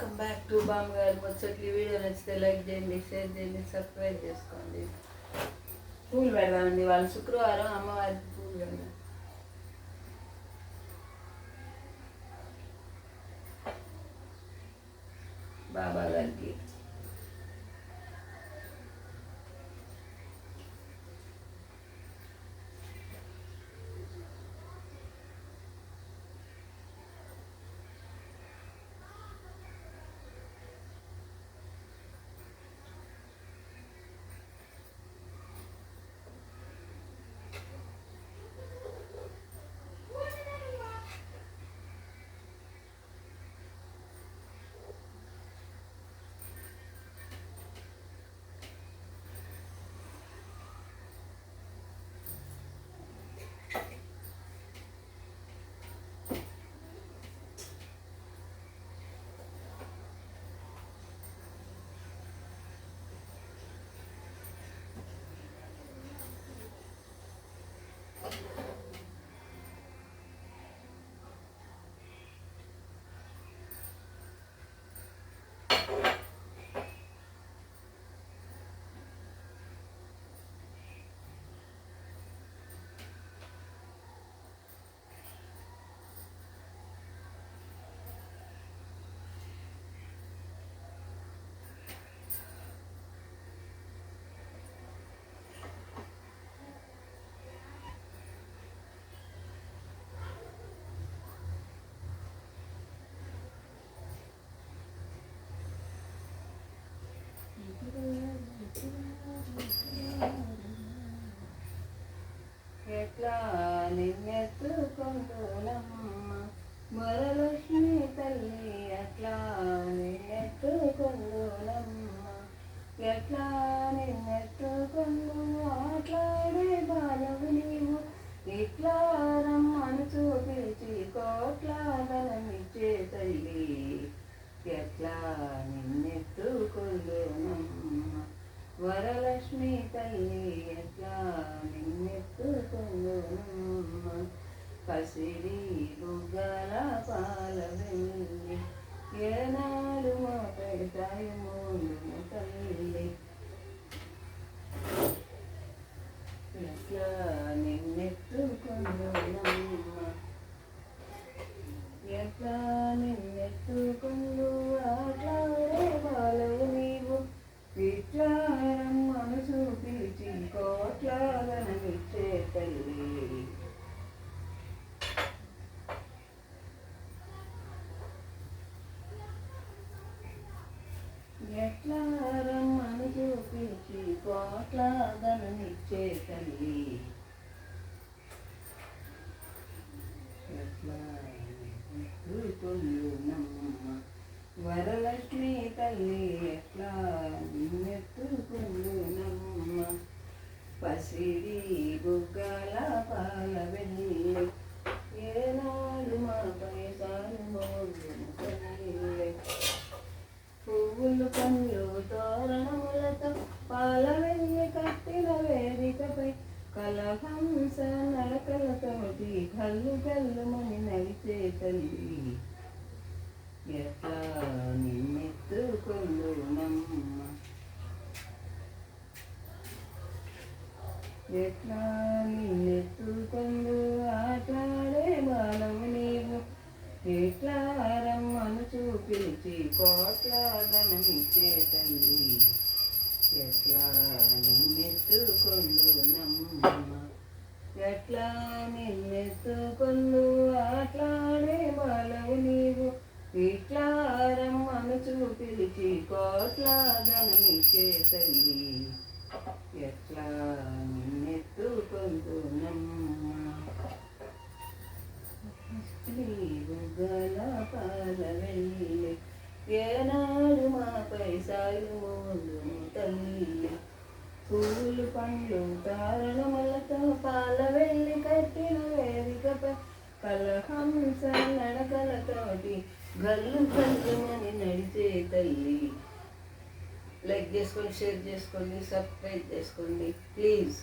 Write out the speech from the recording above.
Welcome back to balm గారు. ముచ్చట్లు video నచ్చితే లైక్ చేయండి షేర్ చేయండి సబ్స్క్రైబ్ చేసుకోండి. పూలు పెడదామండి. వాళ్ళు శుక్రవారం అమ్మవారికి పూలు పెడదాం. బాబా గారికి. వరలక్ష్మి తల్లి ఎట్లా నిన్నెత్తుకుందునమ్మ పసిడి బుగ్గల పాల వెళ్ళి ఏనాడు మా పెడతాయి మూడు తల్లి ఎట్లా నిన్నెత్తుకుందునమ్మ ఎట్లా నిన్నెత్తుకుందు ఆట్లాడే బాలవు నీవు ఇట్లా మనసు పిలిచి కోట్లాగనమిచ్చే తల్లి ఎట్లా రమ్మను చూపించి కోట్లాగనమిచ్చే తల్లి. వరలక్ష్మి తల్లి ఎట్లా నిన్నెత్తుకుందునమ్మ పసిడి బుగ్గల పాల వెళ్ళి ఎట్లా నిన్నెత్తుకుందు ఆటాడే బలము నీవు? ఎట్లా రమ్మను చూపించి కోట్ల ధనమిచ్చే తల్లి? ఎట్లా నిన్నెత్తుకొందు నమ్మ ఎట్లా నిన్నెత్తుకొందు ఆట్లాడే బలవు నీవు? ఇట్లా రమ్మను చూపిలిచి కోట్ల ధనమిచ్చే తల్లి ఎట్లా నిన్నెత్తుకొందు నమ్మ గల పాల వెళ్ళి ఏనాడు మాపై సాయి మోదుము తల్లి పూలు పండ్లు తారణములతో పాల వెళ్ళి కట్టిన వేదికపై కలహంస నడకలతోటి గల్లు గల్లుమని నడిచే తల్లి. లైక్ చేసుకోండి షేర్ చేసుకోండి సబ్స్క్రైబ్ చేసుకోండి ప్లీజ్